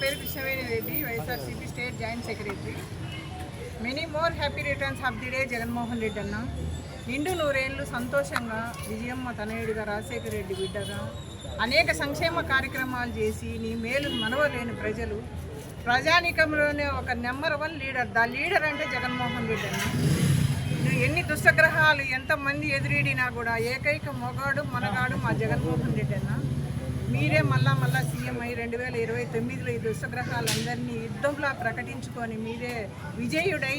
పేరు Krishnaveni Reddy YSRCP state joint secretary. Many more happy returns of the day Jaganmohan Reddy అన్న. నిండు నూరేళ్ళు సంతోషంగా విజయమ్మ తనయుడిగా రాజశేఖర రెడ్డి బిడ్డగా అనేక సంక్షేమ కార్యక్రమాలు చేసి నీ మేలు మనవలేని ప్రజలు. ప్రజానీకంలోనే ఒక number one leader. The leader అంటే జగన్మోహన్ రెడ్డి అన్న. నువ్వు ఎన్ని దుష్టగ్రహాలు ఎంతమంది ఎదురీడినా కూడా ఏకైక మొగాడు మనగాడు మా జగన్మోహన్ రెడ్డి అన్న. మీరే మళ్ళా మళ్ళా సీఎం అయ్యి రెండు వేల ఇరవై తొమ్మిదిలో ఈ దుష్టగ్రహాలందరినీ యుద్ధంలా ప్రకటించుకొని మీరే విజయుడై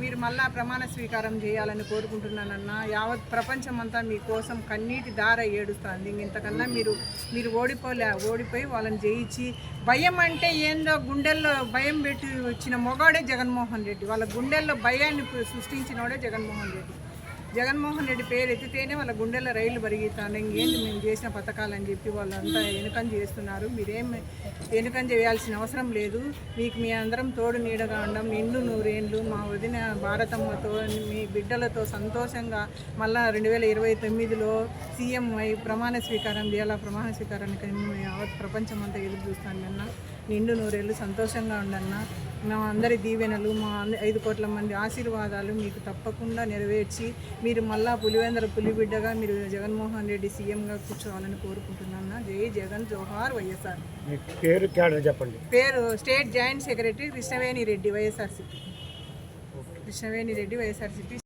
మీరు మళ్ళా ప్రమాణ స్వీకారం చేయాలని కోరుకుంటున్నానన్న యావత్ ప్రపంచమంతా మీకోసం కన్నీటి దార ఏడుస్తుంది. ఇంతకన్నా మీరు మీరు ఓడిపోలే ఓడిపోయి వాళ్ళని జయించి భయం అంటే ఏందో గుండెల్లో భయం పెట్టి వచ్చిన మొగాడే జగన్మోహన్ రెడ్డి. వాళ్ళ గుండెల్లో భయాన్ని సృష్టించినోడే జగన్మోహన్ రెడ్డి. జగన్మోహన్ రెడ్డి పేరు ఎత్తితేనే వాళ్ళ గుండెల రైళ్ళు పరిగెత్తాను. ఇంకేంటి మేము చేసిన పథకాలని చెప్పి వాళ్ళంతా వెనుకం చేస్తున్నారు మీరేం వెనుకం చేయాల్సిన అవసరం లేదు. మీకు మీ అందరం తోడు నీడగా ఉండం. నిండు నూరేండ్లు మా వదిన భారతమ్మతో మీ బిడ్డలతో సంతోషంగా మళ్ళా రెండు వేల ఇరవై తొమ్మిదిలో సీఎం అయి ప్రమాణ స్వీకారం చేయాలా? ప్రమాణ స్వీకారానికి యావత్ ప్రపంచం అంతా ఎదురు చూస్తాను నిన్న నిండు నూరేళ్ళు సంతోషంగా ఉండన్న. మా అందరి దీవెనలు మా ఐదు కోట్ల మంది ఆశీర్వాదాలు మీకు తప్పకుండా నెరవేర్చి మీరు మళ్ళా పులివెందర పులిబిడ్డగా మీరు జగన్మోహన్ రెడ్డి సీఎంగా కూర్చోవాలని కోరుకుంటున్నాను జై జగన్ జోహార్ వైఎస్ఆర్. పేరు చెప్పండి. పేరు state joint secretary Krishnaveni Reddy YSRCP Krishnaveni Reddy YSRCP